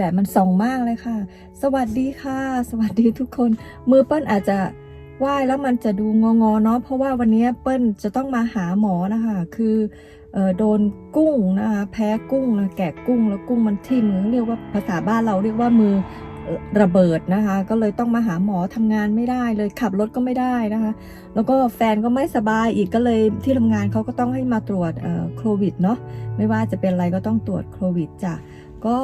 แดดมันส่องมากเลยค่ะ สวัสดีค่ะ สวัสดีทุกคน มือเปิ้ลอาจจะไหว้แล้วมันจะดูงองอๆเนาะเพราะว่าวันนี้เปิ้ลจะต้องมาหาหมอนะคะ คือโดนกุ้งนะคะแพ้กุ้งนะแกะกุ้งแล้วกุ้งมันทิ่มเรียกว่าภาษาบ้านเราเรียกว่ามือระเบิดนะคะ ก็เลยต้องมาหาหมอทำงานไม่ได้เลยขับรถก็ไม่ได้นะคะ แล้วก็แฟนก็ไม่สบายอีกก็เลยที่ทำงานเขาก็ต้องให้มาตรวจโควิดเนาะไม่ว่าจะเป็นอะไรก็ต้องตรวจโควิดจ้ะ ก็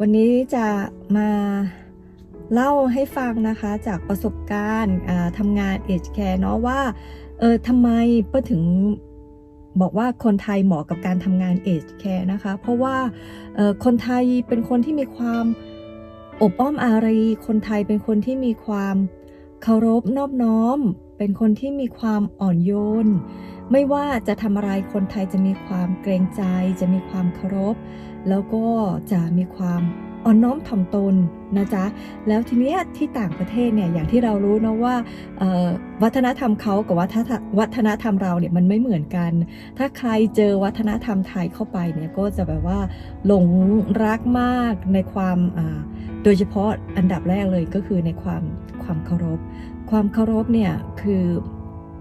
วันนี้จะมาเล่าให้ฟังนะคะจากประสบการณ์ทำงานเอ e แคร์เนาะว่าเออทำไมเป้ถึงบอกว่าคนไทยเหมาะกับการทำงานเอ e แคร์นะคะ เพราะว่าคนไทยเป็นคนที่มีความอบอ้อมอารี คนไทยเป็นคนที่มีความเคารพนอบน้อม เป็นคนที่มีความอ่อนโยน ไม่ว่าจะทำอะไรคนไทยจะมีความเกรงใจ จะมีความเคารพ แล้วก็จะมีความอ่อนน้อมถ่อมตนนะจ๊ะ แล้วทีเนี้ยที่ต่างประเทศเนี่ยอย่างที่เรารู้นะว่าวัฒนธรรมเขากับวัฒนธรรมวัฒนธรรมเราเนี่ยมันไม่เหมือนกัน ถ้าใครเจอวัฒนธรรมไทยเข้าไปเนี่ยก็จะแบบว่าหลงรักมากในความโดยเฉพาะอันดับแรกเลยก็คือในความความเคารพ ความเคารพเนี่ยคือ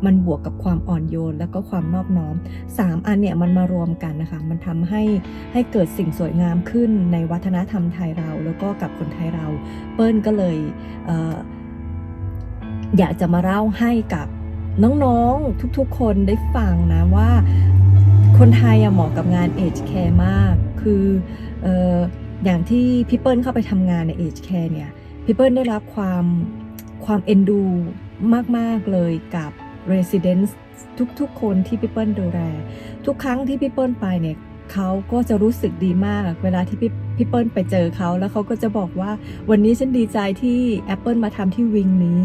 มันบวกกับความอ่อนโยน แล้วก็ความนอบน้อมสามอันเนี่ยมันมารวมกันนะคะ มันทำให้ให้เกิดสิ่งสวยงามขึ้นในวัฒนธรรมไทยเรา แล้วก็กับคนไทยเรา เปิ้ลก็เลยเอออยากจะมาเล่าให้กับน้องๆทุกๆคนได้ฟังนะว่าคนไทยเหมาะกับงานเอ e แคร์มาก คือออย่างที่พี่เปิ้ลเข้าไปทำงานในเอ e แคร์เนี่ย พี่เปิ้ลได้รับความความเอ็นดูมาก ๆ เลยกับ Residents ทุกๆ คนที่พี่เปิ้ลดูแลทุกครั้งที่พี่เปิ้ลไปเนี่ยเขาก็จะรู้สึกดีมาก เวลาที่พี่พี่เปิ้ลไปเจอเขาแล้วเขาก็จะบอกว่าวันนี้ฉันดีใจที่ Apple มาทำที่วิงนี้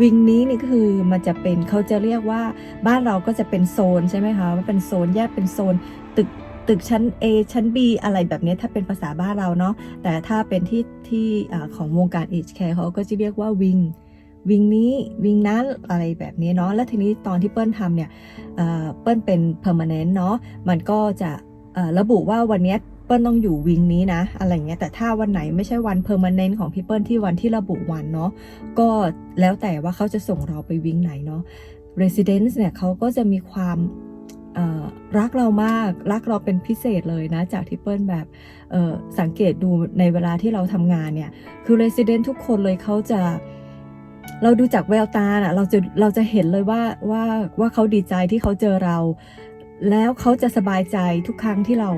วิงนี้นี่ก็คือมันจะเป็นเขาจะเรียกว่าบ้านเราก็จะเป็นโซนใช่ไหมคะว่าเป็นโซนแยกเป็นโซนตึกตึกชั้น A ชั้น B อะไรแบบนี้ถ้าเป็นภาษาบ้านเราเนาะแต่ถ้าเป็นที่ที่ของวงการ Age Care เขาก็จะเรียกว่าวิง วิงนี้วิงนั้นอะไรแบบนี้เนาะแล้วทีนี้ตอนที่เปิ้ลทำเนี่ยเเปิ้ลเป็น permanent เนาะมันก็จะระบุว่าวันนี้เปิ้ลต้องอยู่วิงนี้นะ อะไรเงี้ยแต่ถ้าวันไหนไม่ใช่วัน permanent ของพี่เปิ้ลที่วันที่ระบุวันเนาะก็แล้วแต่ว่าเขาจะส่งเราไปวิงไหนเนาะ Residence เนี่ยเขาก็จะมีความรักเรามากรักเราเป็นพิเศษเลยนะ จากที่เปิ้ลแบบสังเกตดูในเวลาที่เราทำงานเนี่ย คือ Resident ทุกคนเลยเขาจะเเราดูจากแววตาน่ะเราจะเราจะเห็นเลยว่าว่าว่าเขาดีใจที่เขาเจอเรา แล้วเขาจะสบายใจทุกครั้งที่เรา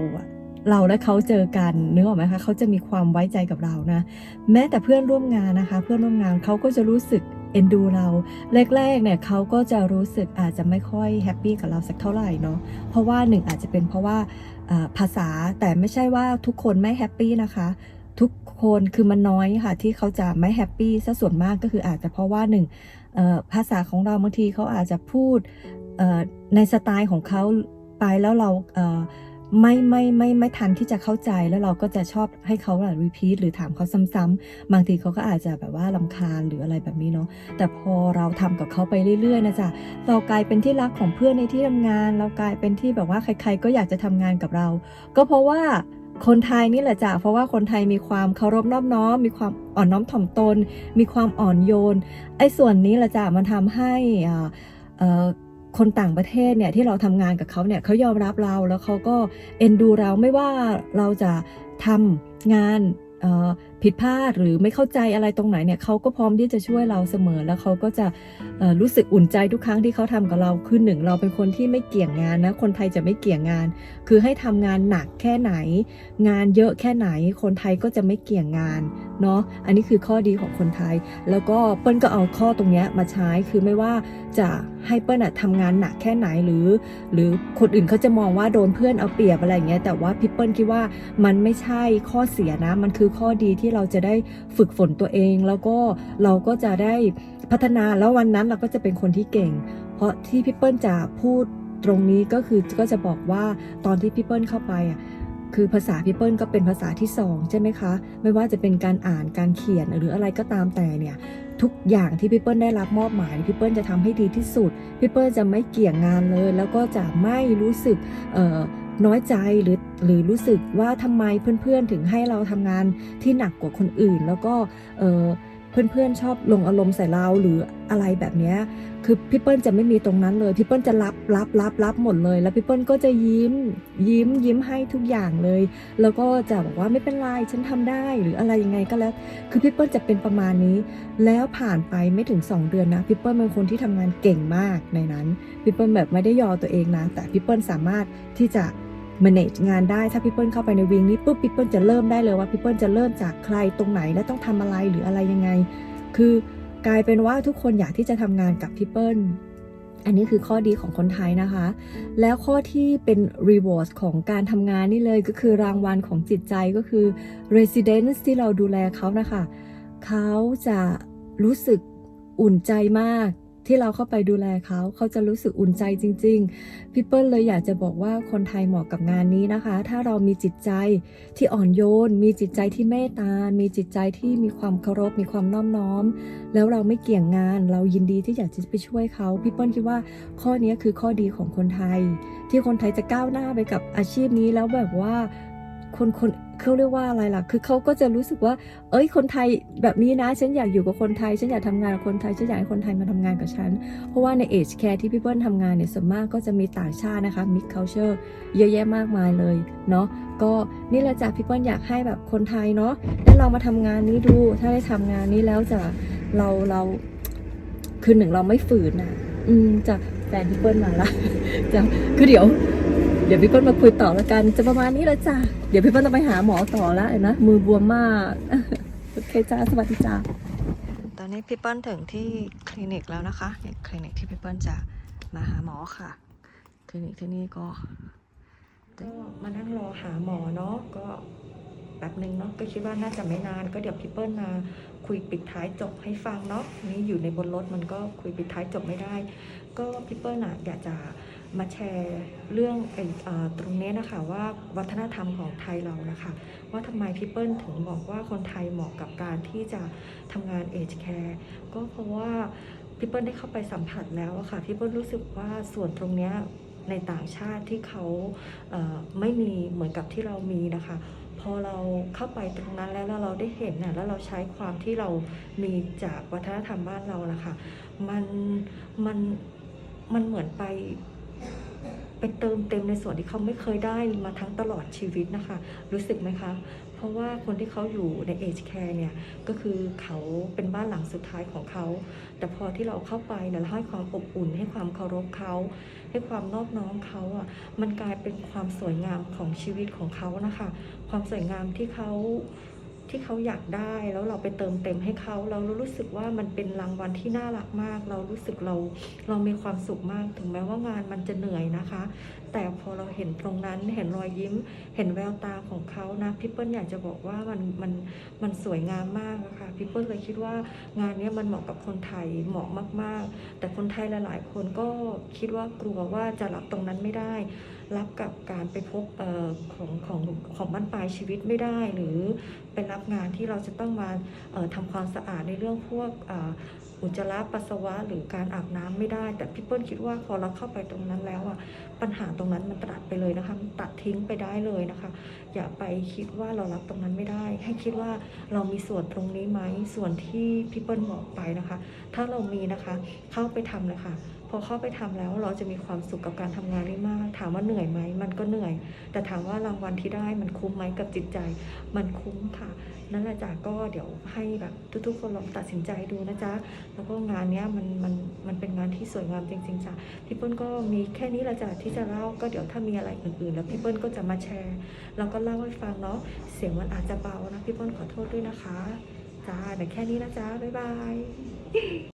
เราและเขาเจอกันนึกออกไหมคะเขาจะมีความไว้ใจกับเรานะ แม้แต่เพื่อนร่วมงานนะคะ เพื่อนร่วมงานเขาก็จะรู้สึกเอ็นดูเราแรกๆเนี่ยเขาก็จะรู้สึกอาจจะไม่ค่อยแฮปปี้กับเราสักเท่าไหร่เนาะเพราะว่าหนึ่งอาจจะเป็นเพราะว่าภาษาแต่ไม่ใช่ว่าทุกคนไม่แฮปปี้นะคะ ทุกคนคือมันน้อยค่ะที่เขาจะไม่แฮปปี้ซะส่วนมากก็คืออาจจะเพราะว่าหนึ่งภาษาของเราบางทีเขาอาจจะพูดในสไตล์ของเขาไปแล้วเราเอ่ไม่ไม่ไม่ไม่ทันที่จะเข้าใจแล้วเราก็จะชอบให้เขาแบบรีพีทหรือถามเขาซ้ำๆบางทีเขาก็อาจจะแบบว่าลำคาญหรืออะไรแบบนี้เนาะแต่พอเราทำกับเขาไปเรื่อยๆนะจ๊ะเรากลายเป็นที่รักของเพื่อนในที่ทำงาน เรากลายเป็นที่แบบว่าใคร ๆ ก็อยากจะทำงานกับเรา ก็เพราะว่า คนไทยนี่แหละจ้ะเพราะว่าคนไทยมีความเคารพนอบน้อม มีความอ่อนน้อมถ่อมตน มีความอ่อนโยน ไอ้ส่วนนี้แหละจ้ะมันทำให้คนต่างประเทศเนี่ยที่เราทำงานกับเขาเนี่ยเขายอมรับเราแล้วเขาก็เอ็นดูเราไม่ว่าเราจะทำงานเผิดพลาดหรือไม่เข้าใจอะไรตรงไหนเนี่ยเขาก็พร้อมที่จะช่วยเราเสมอ แล้วเขาก็จะรู้สึกอุ่นใจทุกครั้งที่เขาทำกับเราคือหนึ่งเราเป็นคนที่ไม่เกี่ยงงานนะคนไทยจะไม่เกี่ยงงาน คือให้ทำงานหนักแค่ไหน งานเยอะแค่ไหน คนไทยก็จะไม่เกี่ยงงานเนาะอันนี้คือข้อดีของคนไทย แล้วก็เปิ้ลก็เอาข้อตรงเนี้ยมาใช้คือไม่ว่าจะให้เปิ้ลอะทำงานหนักแค่ไหนหรือ หรือคนอื่นเขาจะมองว่าโดนเพื่อนเอาเปรียบอะไรอย่างเงี้ยแต่ว่าพี่เปิ้ลคิดว่ามันไม่ใช่ข้อเสียนะมันคือข้อดีที่เราจะได้ฝึกฝนตัวเอง แล้วก็เราก็จะได้พัฒนาแล้ววันนั้นเราก็จะเป็นคนที่เก่ง เพราะที่พี่เปิ้ลจะพูดตรงนี้ก็คือก็จะบอกว่าตอนที่พี่เปิ้ลเข้าไปอะคือภาษาพี่เปิ้ลก็เป็นภาษาที่สองใช่ไหมคะ ไม่ว่าจะเป็นการอ่านการเขียนหรืออะไรก็ตามแต่เนี่ยทุกอย่างที่พี่เปิ้ลได้รับมอบหมายพี่เปิ้ลจะทำให้ดีที่สุดพี่เปิ้ลจะไม่เกี่ยงงานเลย แล้วก็จะไม่รู้สึกเอ่อ น้อยใจหรือหรือรู้สึกว่าทำไมเพื่อนๆถึงให้เราทำงานที่หนักกว่าคนอื่น แล้วก็เออ เพื่อนๆชอบลงอารมณ์ใส่เราหรืออะไรแบบนี้คือพี่เปิ้ลจะไม่มีตรงนั้นเลยพี่เปิ้ลจะรับรับรับรับหมดเลย แล้วพี่เปิ้ลก็จะยิ้มยิ้มยิ้มให้ทุกอย่างเลย แล้วก็จะบอกว่าไม่เป็นไรฉันทำได้หรืออะไรยังไงก็แล้ว คือพี่เปิ้ลจะเป็นประมาณนี้ แล้วผ่านไปไม่ถึง 2 เดือนนะพี่เปิ้ลเป็นคนที่ทำงานเก่งมากในนั้นพี่เปิ้ลแบบไม่ได้ยอตัวเองนะ แต่พี่เปิ้ลสามารถที่จะ manage งานได้ถ้าพี่เปิ้ลเข้าไปในวิงนี้ปุ๊บพี่เปิ้ลจะเริ่มได้เลยว่าพี่เปิ้ลจะเริ่มจากใครตรงไหนและต้องทำอะไรหรืออะไรยังไง คือกลายเป็นว่าทุกคนอยากที่จะทำงานกับพี่เปิ้ลอันนี้คือข้อดีของคนไทยนะคะ แล้วข้อที่เป็น reward ของการทำงานนี่เลยก็คือรางวัลของจิตใจก็คือ residence ที่เราดูแลเขานะคะ เขาจะรู้สึกอุ่นใจมาก ที่เราเข้าไปดูแลเขาเขาจะรู้สึกอุ่นใจจริงๆพี่เปิ้ลเลยอยากจะบอกว่าคนไทยเหมาะกับงานนี้นะคะ ถ้าเรามีจิตใจที่อ่อนโยน มีจิตใจที่เมตตา มีจิตใจที่มีความเคารพ มีความน้อมน้อม แล้วเราไม่เกี่ยงงาน เรายินดีที่อยากจะไปช่วยเขาพี่เปิ้ลคิดว่าข้อนี้คือข้อดีของคนไทย ที่คนไทยจะก้าวหน้าไปกับอาชีพนี้แล้วแบบว่า คนคนเขาเรียกว่าอะไรล่ะ คือเขาก็จะรู้สึกว่า เอ้ย คนไทยแบบนี้นะ ฉันอยากอยู่กับคนไทย ฉันอยากทำงานกับคนไทย ฉันอยากให้คนไทยมาทำงานกับฉัน เพราะว่าในเอชแคร์ที่พี่เปิ้ลทำงานเนี่ยส่วนมากก็จะมีต่างชาตินะคะมิกเคาเชอร์เยอะแยะมากมายเลย เนาะ ก็นี่แหละจ้ะพี่เปิ้ลอยากให้แบบคนไทยเนาะ ได้ลองมาทำงานนี้ดู ถ้าได้ทำงานนี้แล้วจะเราเรา คือหนึ่งเราไม่ฝืนนะอืมจะแฟนพี่เปิ้ลมาละจะคือเดี๋ยว ดี๋ยวพี่เปิ้ลมาคุยต่อแล้วกัน จะประมาณนี้แล้วจ้ะ เดี๋ยวพี่เปิ้ลต้องไปหาหมอต่อแล้วเห็นนะ มือบวมมาก โอเคจ้า สวัสดีจ้า ตอนนี้พี่เปิ้ลถึงที่คลินิกแล้วนะคะเนี่ยคลินิกที่พี่เปิ้ลจะมาหาหมอค่ะ คลินิกที่นี่ก็ ก็มานั่งรอหาหมอเนาะ ก็แป๊บหนึ่งเนาะ ก็คิดว่าน่าจะไม่นาน ก็เดี๋ยวพี่เปิ้ลมาคุยปิดท้ายจบให้ฟังเนาะ นี่อยู่ในบนรถมันก็คุยปิดท้ายจบไม่ได้ ก็พี่เปิ้ลน่ะอยากจะ มาแชร์เรื่องอตรงนี้นะคะว่าวัฒนธรรมของไทยเรานะคะ ว่าทำไมพี่เปิ้ลถึงบอกว่าคนไทยเหมาะกับการที่จะทำงานเอจแคร์ก็เพราะว่าพี่เปิ้ลได้เข้าไปสัมผัสแล้วอะค่ะพี่เปิ้ลรู้สึกว่าส่วนตรงนี้ในต่างชาติที่เขาเไม่มีเหมือนกับที่เรามีนะคะ พอเราเข้าไปตรงนั้นแล้วแล้วเราได้เห็นน่ะแล้วเราใช้ความที่เรามีจากวัฒนธรรมบ้านเรานะคะมันมันมันเหมือนไป ไปเติมเต็มในส่วนที่เขาไม่เคยได้มาทั้งตลอดชีวิตนะคะ รู้สึกไหมคะ เพราะว่าคนที่เขาอยู่ในเอ e แคร์เนี่ย ก็คือเขาเป็นบ้านหลังสุดท้ายของเขา แต่พอที่เราเข้าไปเนี่ยเราให้ความอบอุ่น ให้ความเคารพเขา ให้ความนอบน้อมเขาอะ มันกลายเป็นความสวยงามของชีวิตของเขานะคะ ความสวยงามที่เขา ที่เขาอยากได้แล้วเราไปเติมเต็มให้เขาเรารู้สึกว่ามันเป็นรางวัลที่น่ารักมาก เรารู้สึกเราเรามีความสุขมากถึงแม้ว่างานมันจะเหนื่อยนะคะ แต่พอเราเห็นตรงนั้นเห็นรอยยิ้ม เห็นแววตาของเขานะพี่เปิ้ลอยากจะบอกว่ามันมันมันสวยงามมากอะค่ะพี่เปิ้ลเลยคิดว่างานนี้มันเหมาะกับคนไทยเหมาะมาก ๆ แต่คนไทยหลาย ๆ คนก็คิดว่ากลัวว่าจะรับตรงนั้นไม่ได้ รับกับการไปพบออของของของบ้านปลายชีวิตไม่ได้ หรือไปรับงานที่เราจะต้องมาเอ่อทำความสะอาดในเรื่องพวกอุจจาระปัสสาวะ หรือการอาบน้ำไม่ได้ แต่พี่เปิ้ลคิดว่าพอเราเข้าไปตรงนั้นแล้วอะปัญหาตรงนั้นมันตัดไปเลยนะคะตัดทิ้งไปได้เลยนะคะ อย่าไปคิดว่าเรารับตรงนั้นไม่ได้ ให้คิดว่าเรามีส่วนตรงนี้ไหมส่วนที่พี่เปิ้ลบอกไปนะคะ ถ้าเรามีนะคะเข้าไปทำเลยค่ะ พอเข้าไปทำแล้วเราจะมีความสุขกับการทำงานนี้มาก ถามว่าเหนื่อยไหมมันก็เหนื่อย แต่ถามว่ารางวัลที่ได้มันคุ้มไหมกับจิตใจ มันคุ้มค่ะ นั่นแหละจ้ะก็เดี๋ยวให้แบบทุกๆคนลองตัดสินใจดูนะจ๊ะแล้วก็งานเนี้ยมันมันมันเป็นงานที่สวยงามจริงๆจ้ะพี่เปิ้ลก็มีแค่นี้ละจ้ะที่จะเล่าก็เดี๋ยวถ้ามีอะไรอื่นๆ แล้วพี่เปิ้ลก็จะมาแชร์แล้วก็เล่าให้ฟังเนาะเสียงมันอาจจะเบานะพี่เปิ้ลขอโทษด้วยนะคะจ้าแต่แค่นี้นะจ๊ะบ๊ายบาย